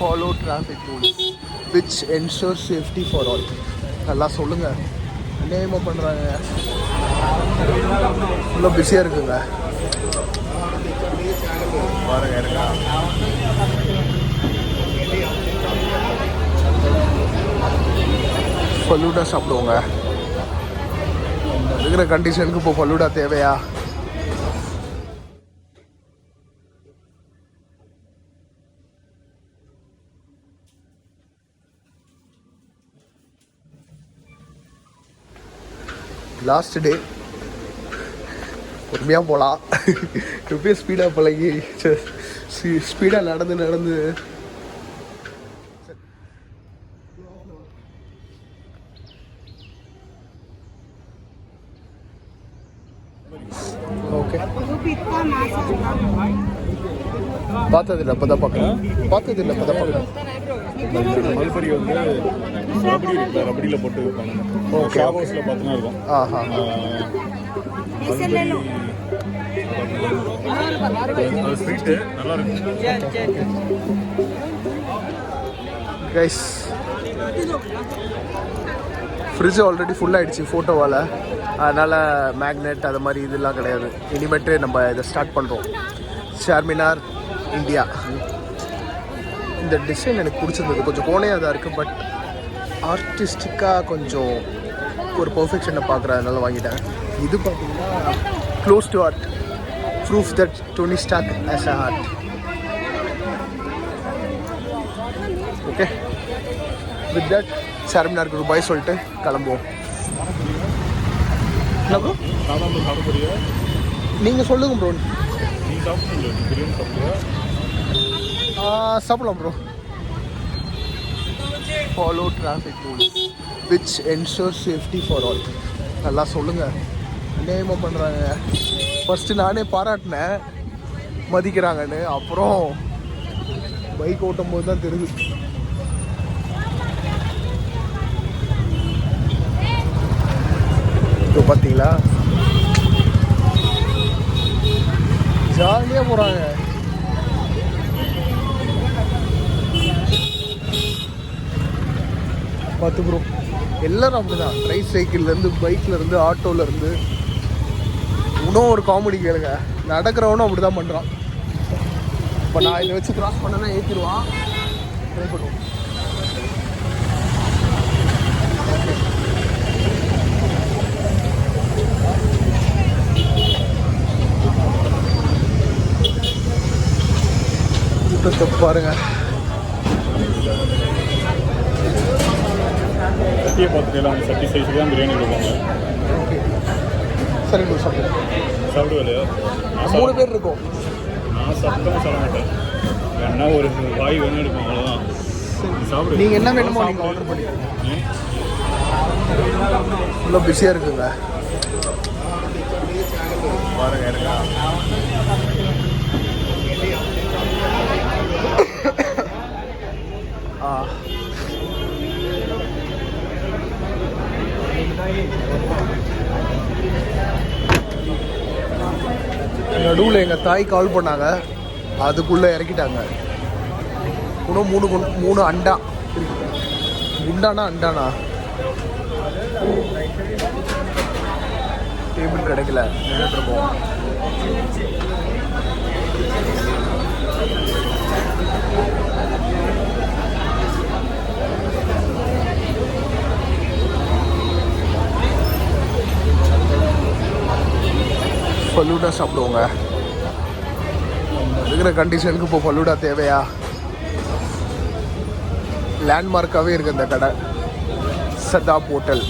Follow traffic rules which ensure safety for all நல்லா சொல்லுங்கள் நேமோ பண்ணுறாங்க இவ்வளோ பிஸியாக இருக்குங்க. பாருங்க இருக்கா ஃபலூடா சாப்பிடுவோங்க. இருக்கிற கண்டிஷனுக்கு இப்போ ஃபலூடா தேவையா? லாஸ்ட் டே பொறுமையாக போகலாம் எப்பயும் ஸ்பீடாக பழகி ஸ்பீடாக நடந்து நடந்து. ஓகே பார்த்ததில்ல இப்போ தான் பார்க்குறேன் பார்த்ததில்லை அப்போ தான் பார்க்குறேன் மல்பரி வந்து ரபடி இருக்கு ரபடியில் போட்டு Okay, ஷாப் ஹவுஸில் பார்த்தீங்கன்னா இருக்கும். ஆஹா. அது ஸ்வீட்டு நல்லா இருக்கும் கைஸ் ஃப்ரிட்ஜ் ஆல்ரெடி ஃபுல் ஆயிடுச்சு ஃபோட்டோவால் அதனால் மேக்னெட் அது மாதிரி இதெல்லாம் கிடையாது. இனிமேட்டு நம்ம இதை ஸ்டார்ட் பண்ணுறோம் ஷார்மினார் இந்தியா இந்த டிசைன் எனக்கு பிடிச்சிருந்தது. கொஞ்சம் கோணையாக தான் இருக்குது பட் ஆர்டிஸ்டிக்காக கொஞ்சம் ஒரு பர்ஃபெக்ஷனை பார்க்குறதுனால வாங்கிட்டேன். இது பார்த்தீங்கன்னா close to art proof that Tony stock as a art okay with that சார்மினாருக்கு ரூபாய் சொல்லிட்டு கிளம்புவோம். நீங்கள் சொல்லுங்க ப்ரோ சாப்பிடலாம் bro follow traffic rules which ensure safety for all நல்லா சொல்லுங்கள் அநியாயமாக பண்ணுறாங்க ஃபஸ்ட்டு நானே பாராட்டினேன். மதிக்கிறாங்கன்னு. அப்புறம் பைக் ஓட்டும் போது தான் தெரியுது. இப்போ பார்த்தீங்களா? ஜாலியாக போகிறாங்க பார்த்துக்குறோம் எல்லாரும் அப்படிதான். ரைஸ் சைக்கிள்லேருந்து பைக்லேருந்து ஆட்டோலேருந்து இன்னும் ஒரு காமெடி கேளுங்க. நடக்கிறவனும் அப்படி தான் பண்ணுறான் இப்போ நான் இதை வச்சு கிராஸ் பண்ணேன்னா ஏற்றிடுவான் ட்ரை பண்ணுவோம். கூட்டத்தை பாருங்க. சட்டியை பார்த்துட்டு அவங்க சட்டி சைஸுக்கு தான் பிரியாணி கொடுப்பாங்க சரி ப்ரோ சாப்பிடுங்க சாப்பிடுவேலையா நான் மூணு சாப்பிட பேர் இருக்கோம் நான் சாப்பிட்டா சொல்ல மாட்டேன் வேணா ஒரு வாய் வேணும் எடுப்போம் அவ்வளோதான் சாப்பிடு நீங்கள் என்ன வேணுமோ நீங்கள் ஆர்டர் ஏன்? ஃபுல்லாக பிஸியாக இருக்குங்க பாருங்க இருக்கா ஆ நடுவில் எங்கள் தாய் கால் பண்ணாங்க. அதுக்குள்ளே இறக்கிட்டாங்க. இன்னும் மூணு மூணு அண்டா. குண்டானா அண்டானா? டேபிள் கிடைக்கல. நின்றுட்டு இருக்கோம் ஃபலூடா சாப்பிடுவோங்க. இருக்கிற கண்டிஷனுக்கு இப்போ ஃபலூடா தேவையா? லேண்ட்மார்க்காகவே இருக்குது இந்த கடை. சதாப் ஹோட்டல்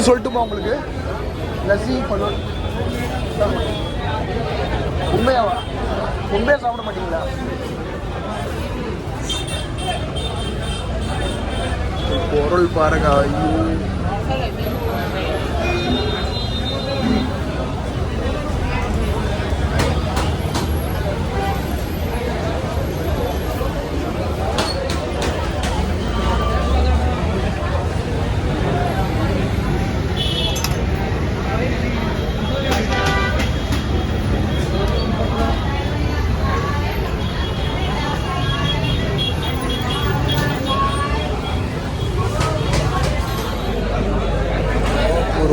இது சொல்லட்டுமா உங்களுக்கு? லஸ்ஸி பலூன் உண்மையாவா உண்மையாக சாப்பிட மாட்டீங்களா? பொருள் பாருங்க ஐயோ.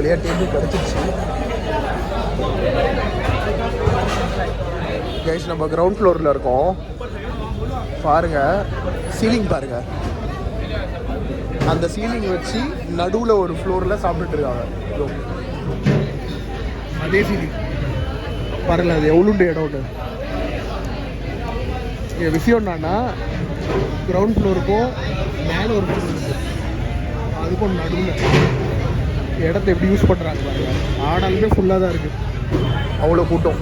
அடிச்சிருச்சு கைஸ் நம்ம கிரவுண்ட் ஃப்ளோரில் இருக்கோம். பாருங்கள் சீலிங் பாருங்கள் அந்த சீலிங் வச்சு நடுவில் ஒரு ஃப்ளோரில் சாப்பிட்டுட்டு இருக்காங்க. அதே சீலிங் பாருங்களேன் அது எவ்வளோண்டு இடம்னு என் விஷயம் என்னன்னா கிரவுண்ட் ஃப்ளோருக்கும் மேலே ஒரு ஃப்ளோர் இருக்கு அதுக்கும் நடுவில். இடத்த எப்படி யூஸ் பண்ணுறாங்க பாருங்க. ஆனாலுமே ஃபுல்லாக தான் இருக்குது அவ்வளோ கூட்டம்.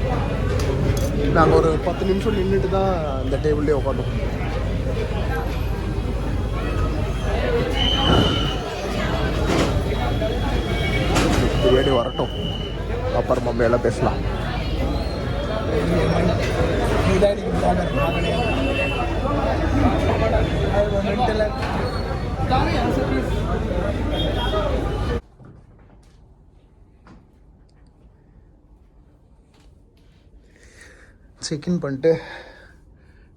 நாங்கள் ஒரு பத்து நிமிஷம் நின்றுட்டு தான் அந்த டேபிள்லேயே உட்காந்தோம் பிரியாணி வரட்டும். அப்புறமா மேலே பேசலாம். செக்இன் பண்ணிட்டு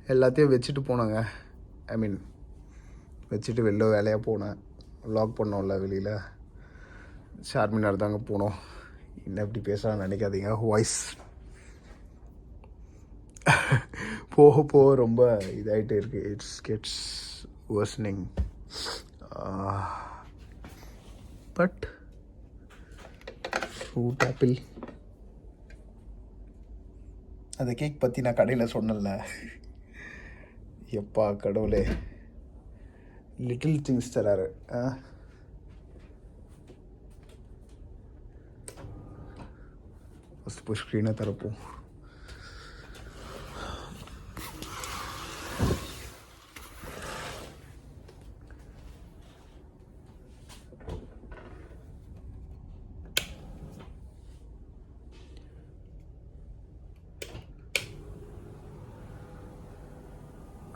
எல்லாத்தையும் வச்சுட்டு போனேங்க. ஐ மீன் வச்சுட்டு வெளில வேலையாக போனேன். வ்ளாக் பண்ணோம்ல வெளியில். ஷார்மினார் தாங்க போனோம். என்ன இப்படி பேசலாம்னு நினைக்காதீங்க. வாய்ஸ் போக போக ரொம்ப இதாகிட்டே இருக்குது it's gets worsening but fruit apple அந்த கேக் பற்றி நான் கடையில் சொன்னேன்ல. எப்பா கடவுளே. லிட்டில் திங்ஸ் தராரு ஆ? ஃபஸ்ட் போய் ஸ்க்ரீனை திறப்போம்.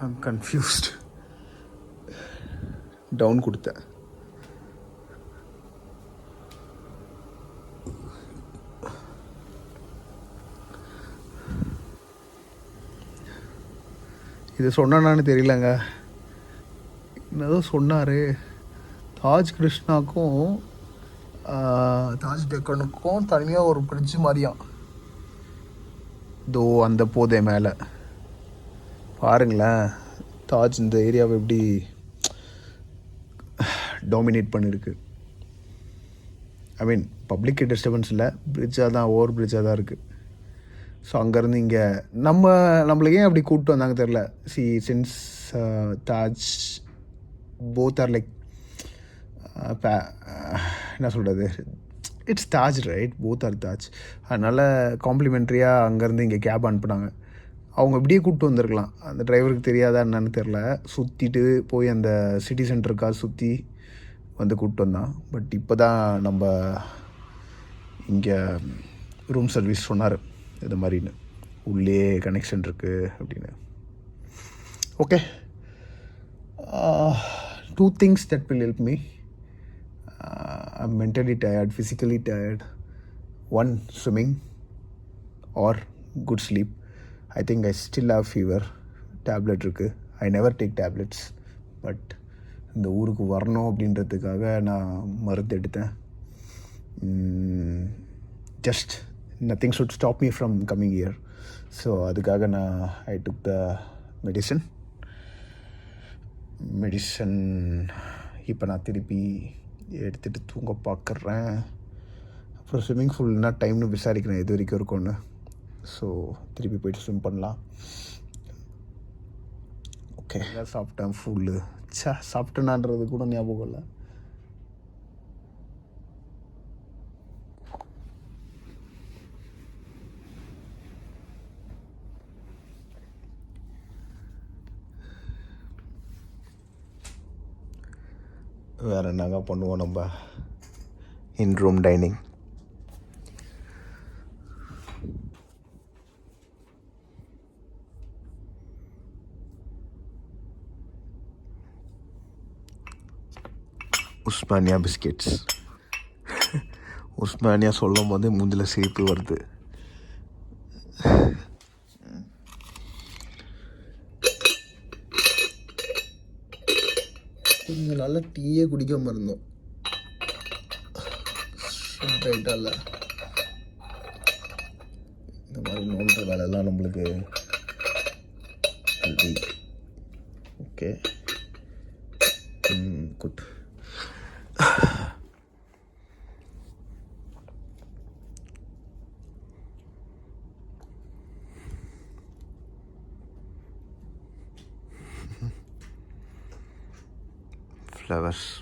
ஐம் கன்ஃபியூஸ்ட் டவுன் கொடுத்தேன் இது சொன்னான்னு தெரியலங்க. என்னதோ சொன்னார். தாஜ் கிருஷ்ணாக்கும் தாஜ் டெக்கனுக்கும் தனியாக ஒரு பிரிட்ஜ் மாதிரியாம். தோ அந்த போதை மேலே. பாருங்களேன் தாஜ் இந்த ஏரியாவை எப்படி டாமினேட் பண்ணியிருக்கு ஐ மீன் பப்ளிக் டிஸ்டர்பன்ஸ் இல்லை பிரிட்ஜாக தான் ஓவர் பிரிட்ஜாக தான் இருக்குது ஸோ அங்கேருந்து இங்கே நம்ம நம்மளுக்கு ஏன் அப்படி கூப்பிட்டு வந்தாங்க தெரில C since uh, Taj both are like என்ன சொல்கிறது it's Taj right both are Taj. அதனால் காம்ப்ளிமெண்ட்ரியாக அங்கேருந்து இங்கே கேப் அனுப்புனாங்க. அவங்க இப்படியே கூப்பிட்டு வந்திருக்கலாம். அந்த டிரைவருக்கு தெரியாதா என்னன்னு தெரில சுற்றிட்டு போய் அந்த சிட்டி சென்டருக்காக சுற்றி வந்து கூப்பிட்டு வந்தான். பட் இப்போ தான் நம்ம இங்கே ரூம் சர்வீஸ் சொன்னார். இது மாதிரின்னு. உள்ளே கனெக்ஷன் இருக்குது அப்படின்னு. Okay two things that will help me I mentally tired physically tired one swimming or good sleep I think I still have fever tablet இருக்குது I never take tablets but இந்த ஊருக்கு வரணும் அப்படின்றதுக்காக நான் மருந்து எடுத்தேன். Just nothing should stop me from coming here so அதுக்காக நான் I took the medicine medicine இப்போ நான் திருப்பி எடுத்துகிட்டு தூங்க பார்க்குறேன் அப்புறம் ஸ்விம்மிங் ஃபூல்னால் டைம்னு விசாரிக்கிறேன். எது வரைக்கும் இருக்கும்னு. ஸோ திருப்பி போயிட்டு ஸ்விம் பண்ணலாம். ஓகே சாப்பிட்டேன் ஃபுல்லு சே சாப்பிட்டேனான்றது கூட ஞாபகம் இல்லை. வேறு என்னங்க பண்ணுவோம் நம்ம? In room dining Osmania biscuits. Osmania சொல்லும் போது மூஞ்சில் சிரிப்பு வருது. கொஞ்சம் நல்லா டீயே குடிக்காமல் இருந்தோம் இந்த மாதிரி நோண்ட வேலைலாம் நம்மளுக்கு okay good beraber.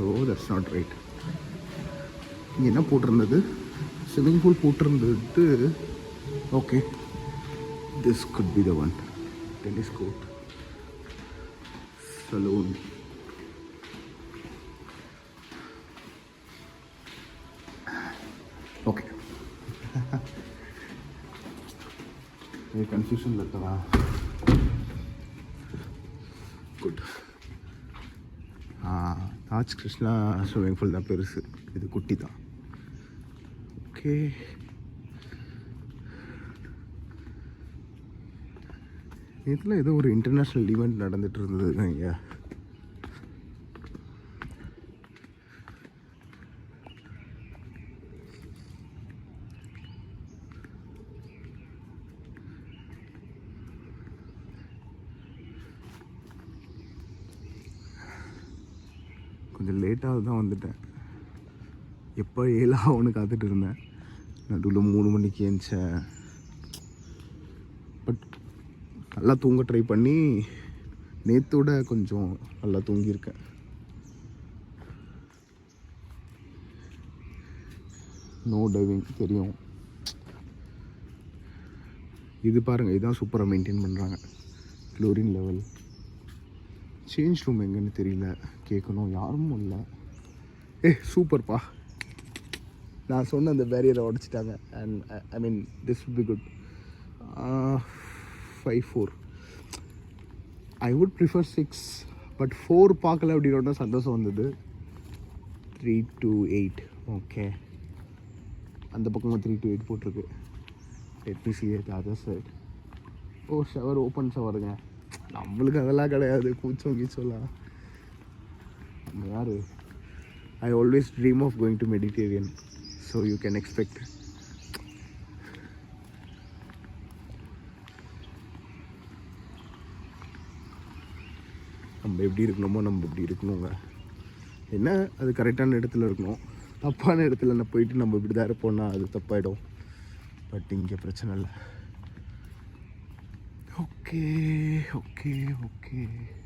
So that's not right இங்கே என்ன போட்டிருந்தது? ஸ்விம்மிங் பூல் போட்டிருந்தது. Okay this good be the one tennis court saloon okay confusion இருக்குதா தாஜ் கிருஷ்ணா ஸ்விம்மிங் பூல் தான் பெருசு. இது குட்டி தான் ஓகே இதில் ஏதோ ஒரு இன்டர்நேஷ்னல் ஈவெண்ட் நடந்துகிட்டு இருந்ததுங்க ஐயா கொஞ்சம் லேட்டாக தான் வந்துட்டேன். எப்போ ஏழாகும்னு காத்துட்டு இருந்தேன். நடுவில் மூணு மணிக்கு ஏந்திச்சேன் பட் நல்லா தூங்க ட்ரை பண்ணி நேத்தோட கொஞ்சம் நல்லா தூங்கியிருக்கேன். நோ டைவிங் தெரியும். இது பாருங்கள் இதுதான் சூப்பராக மெயின்டைன் பண்ணுறாங்க குளோரின் லெவல் சேஞ்ச் ரூம் எங்கன்னு தெரியல. கேட்கணும் யாரும் இல்லை. ஏ சூப்பர்ப்பா நான் சொன்ன அந்த பேரியரை உடச்சிட்டாங்க. And I mean this would be good five four I would prefer six but four பார்க்கல அப்படின்னா சந்தோஷம் வந்தது. த்ரீ டூ எயிட் ஓகே அந்த பக்கமாக த்ரீ டூ எயிட் போட்டிருக்கு. எட்மிசி eight other side oh shower open ஷவருங்க நம்மளுக்கு அதெல்லாம் கிடையாது. கூச்சம் கீச்சோலாம் நம்ம யார்? I always dream of going to Mediterranean so you can expect நம்ம எப்படி இருக்கணுமோ நம்ம இப்படி இருக்கணுங்க. என்ன? அது கரெக்டான இடத்துல இருக்கணும். தப்பான இடத்துல நான் போயிட்டு நம்ம இப்படி தான் இருப்போம்னா அது தப்பாயிடும். பட் இங்கே பிரச்சனை இல்லை. 오케이 오케이 오케이.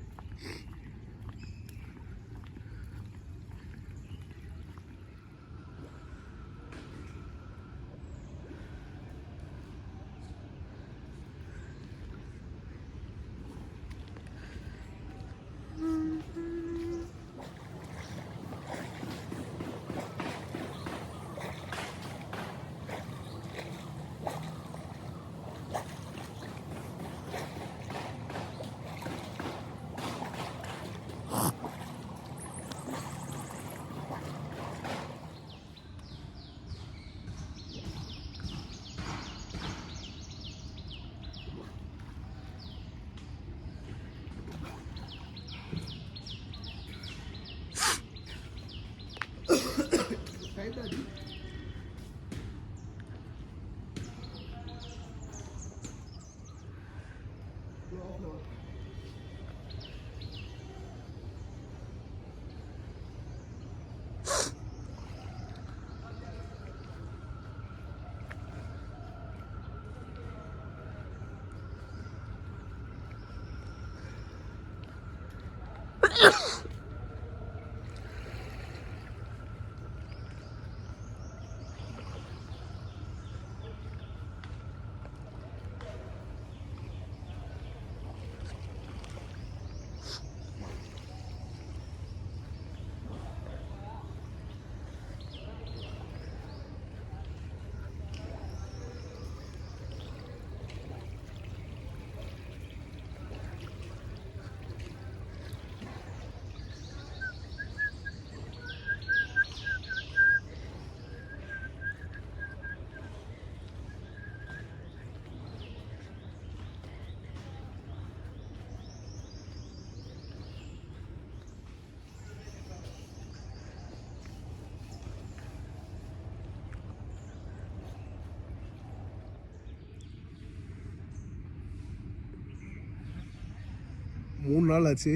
மூணு நாள் ஆச்சு.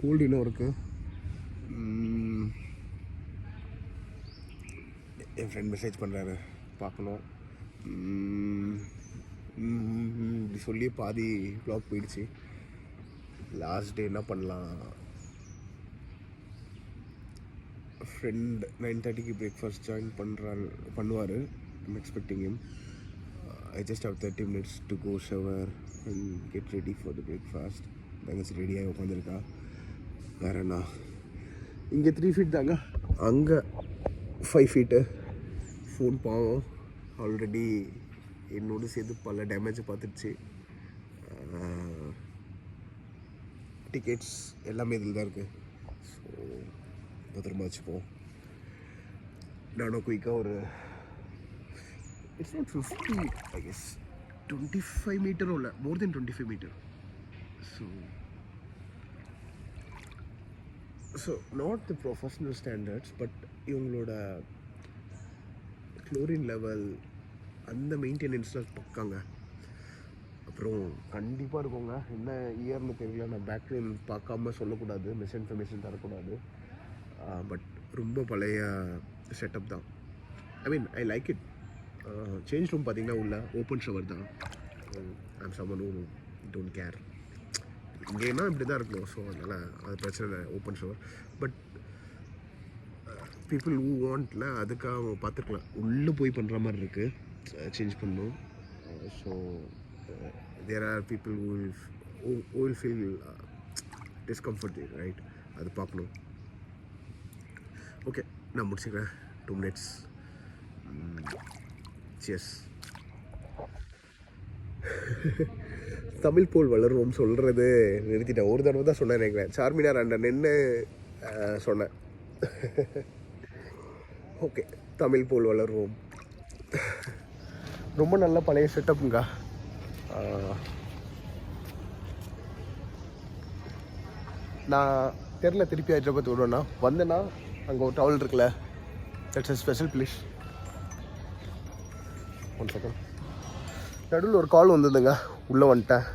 கோல்டு இன்னும் இருக்குது என் ஃப்ரெண்ட் மெசேஜ் பண்ணுறாரு பார்க்கணும். இப்படி சொல்லி பாதி ப்ளாக் போயிடுச்சு. லாஸ்ட் டே என்ன பண்ணலாம்? ஃப்ரெண்ட் நைன் தேர்ட்டிக்கு பிரேக்ஃபாஸ்ட் ஜாயின் பண்ணுறாரு பண்ணுவார். I'm expecting him. I just have thirty minutes to go shower and get ready for the breakfast தங்கச்சி ரெடியாக உட்காந்துருக்கா வேற என்ன? இங்கே த்ரீ ஃபீட் தாங்க. அங்கே ஃபைவ் ஃபீட்டு ஃபோன் பாவம். ஆல்ரெடி என்னோடு சேர்த்து பல டேமேஜ் பார்த்துடுச்சு. டிக்கெட்ஸ் எல்லாமே இதில் தான் இருக்குது ஸோ பத்திரமா வச்சுப்போம். நானும் குயிக்காக ஒரு it's not fifty I guess twenty five மீட்டரும் இல்லை more than twenty five metre so so not the professional standards but இவங்களோட குளோரின் லெவல் அந்த மெயின்டெனன்ஸில் பக்காங்க அப்புறம் கண்டிப்பாக இருக்குங்க. என்ன இயர்னு தெரியல. நான் பேக்ரவுண்ட் பார்க்காம சொல்லக்கூடாது. மிஸ் இன்ஃபர்மேஷன் தரக்கூடாது பட் ரொம்ப பழைய செட்டப் தான். I mean I like it change room பார்த்தீங்கன்னா உள்ள ஓப்பன் ஷவர் தான். ஐம் சம்மன் டோன்ட் கேர் இங்கேனா இப்படி தான் இருக்கணும் ஸோ அதனால் அது பிரச்சனை இல்லை. ஓப்பன் ஷோர் பட் பீப்புள் ஊ வாண்ட்ல அதுக்காக அவங்க பார்த்துருக்கலாம் உள்ளே போய் பண்ணுற மாதிரி இருக்குது சேஞ்ச் பண்ணும் so there are people who will feel discomfort right அது பார்க்கணும். ஓகே நான் முடிச்சுக்கிறேன். டூ மினிட்ஸ் சியஸ் தமிழ் போல் வளருவோம் சொல்கிறது நிறுத்திட்டேன். ஒரு தடவை தான் சொன்னேன் நினைக்கிறேன். சார்மினார் அண்டன் நின்று சொன்னேன். ஓகே தமிழ் போல் வளருவோம். ரொம்ப நல்ல பழைய செட்டப்புங்க நான் தெரில திருப்பி ஹைதராபாத் விடுவேன்னா வந்தேன்னா அங்கே ஒரு டவல் இருக்குல்ல that's a special place one second நடுவில் ஒரு கால் வந்ததுங்க உள்ளே வந்துட்டேன்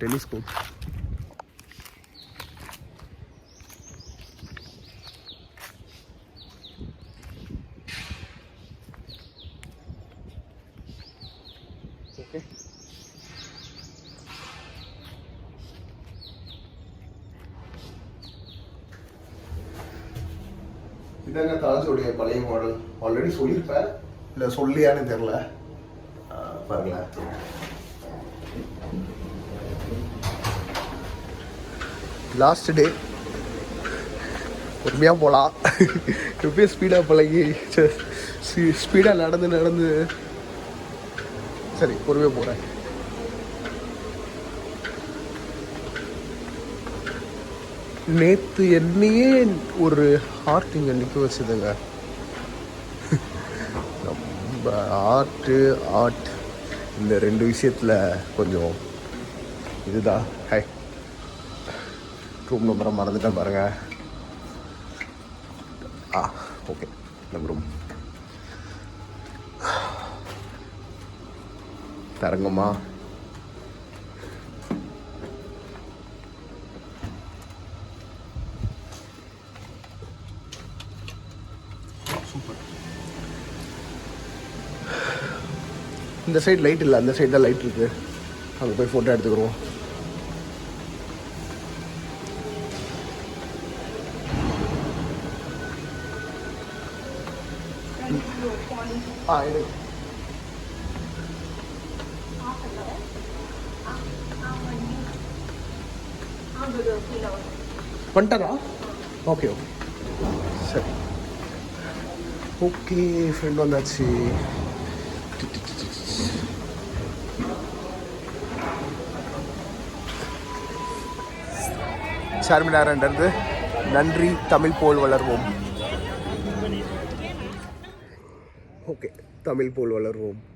டெலிஸ்கோப் ஓகே இதாங்க தாஜோடைய பழைய மாடல் ஆல்ரெடி சொல்லியிருப்பேன். இல்லை சொல்லியான்னு தெரில பாருங்களேன். லாஸ்ட் டே பொறுமையாக போகலாம் எப்பயும் ஸ்பீடாக பழகி ஸ்பீடாக நடந்து நடந்து. சரி பொறுமையாக போகிறேன் நேற்று என்னையே ஒரு ஹார்ட் இங்கே நிற்க வச்சுதுங்க. நம்ம ஆர்ட்டு ஆர்ட் இந்த ரெண்டு விஷயத்தில் கொஞ்சம் இதுதான். ஹை ரூம் நம்பரை மறந்துட்டேன் பாருங்க. ஆ ஓகே நம்ம ரூம் தரங்கம்மா. இந்த சைடு லைட் இல்லை அந்த சைடு தான் லைட் இருக்குது அங்கே போய் ஃபோட்டோ எடுத்துக்கிறோம் ஆ எடுங்க வந்துட்டாரா ஓகே ஓகே. சரி. ஓகே ஃப்ரெண்ட் வந்தாச்சு. சார்மினாரன்றது நன்றி தமிழ் போல் வளர்வோம். ஓகே. தமிழ் போல் வளர்வோம்.